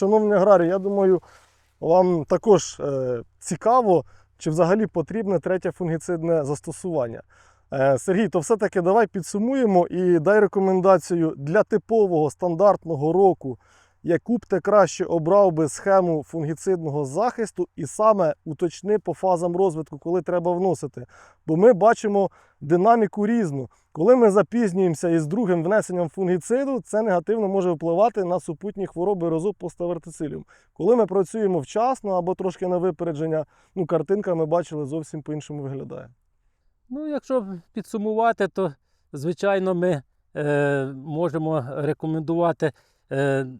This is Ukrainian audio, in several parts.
шановні аграрії, я думаю, вам також е, цікаво, чи взагалі потрібне третє фунгіцидне застосування. Е, Сергій, то все-таки давай підсумуємо і дай рекомендацію для типового стандартного року, яку б ти краще обрав би схему фунгіцидного захисту, і саме уточни по фазам розвитку, коли треба вносити. Бо ми бачимо динаміку різну. Коли ми запізнюємося із другим внесенням фунгіциду, це негативно може впливати на супутні хвороби розу вертициліум. Коли ми працюємо вчасно або трошки на випередження, ну картинка ми бачили зовсім по-іншому виглядає. Ну, якщо підсумувати, то звичайно ми е, можемо рекомендувати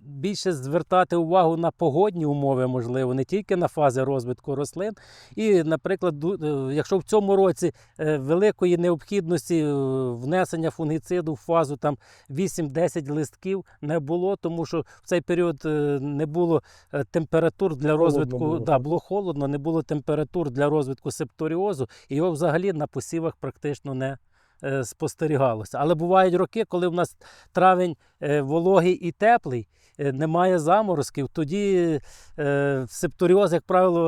більше звертати увагу на погодні умови, можливо, не тільки на фази розвитку рослин. І, наприклад, е, якщо в цьому році е, великої необхідності е, внесення фунгіциду в фазу там 8-10 листків не було, тому що в цей період е, не було е, температур для Холодно розвитку. було, да, було холодно, не було температур для розвитку септоріозу, і його взагалі на посівах практично не е, спостерігалося. Але бувають роки, коли в нас травень е, вологий і теплий. е, Немає заморозків, тоді е, септоріоз, як правило,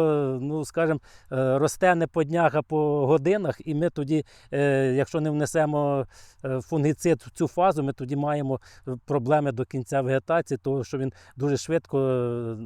ну скажімо, е, росте не по днях, а по годинах. І ми тоді, е, якщо не внесемо е, фунгіцид в цю фазу, ми тоді маємо е, проблеми до кінця вегетації, тому що він дуже швидко е,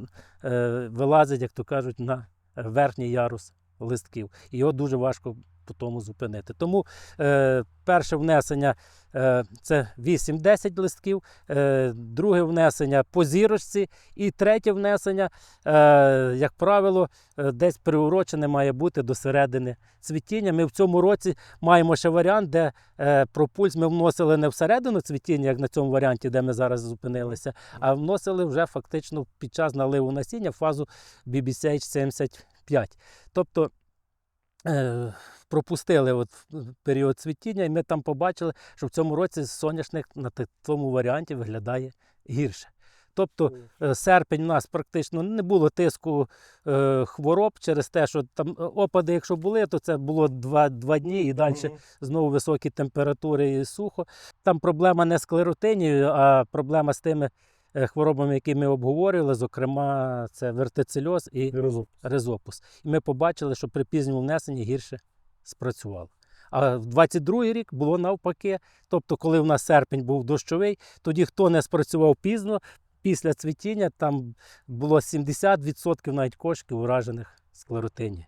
е, вилазить, як то кажуть, на верхній ярус листків. Його дуже важко по тому зупинити. Тому е, перше внесення е, це 8-10 листків, е, друге внесення по зірочці, і третє внесення, е, як правило, е, десь приурочене має бути до середини цвітіння. Ми в цьому році маємо ще варіант, де е, пропульс ми вносили не всередину цвітіння, як на цьому варіанті, де ми зараз зупинилися, а вносили вже фактично під час наливу насіння в фазу BBCH 75. Тобто пропустили от в період цвітіння, і ми там побачили, що в цьому році соняшник на тому варіанті виглядає гірше. Тобто е, серпень у нас практично не було тиску е, хвороб через те, що там е, опади, якщо були, то це було два, два дні і далі знову високі температури і сухо. Там проблема не з склеротинією, а проблема з тими е, хворобами, які ми обговорювали, зокрема, це вертицельоз і резопус. І ми побачили, що при пізньому внесенні гірше спрацювало. А в 22 рік було навпаки. Тобто, коли в нас серпень був дощовий, тоді хто не спрацював пізно, після цвітіння там було 70% навіть кошків уражених склеротині.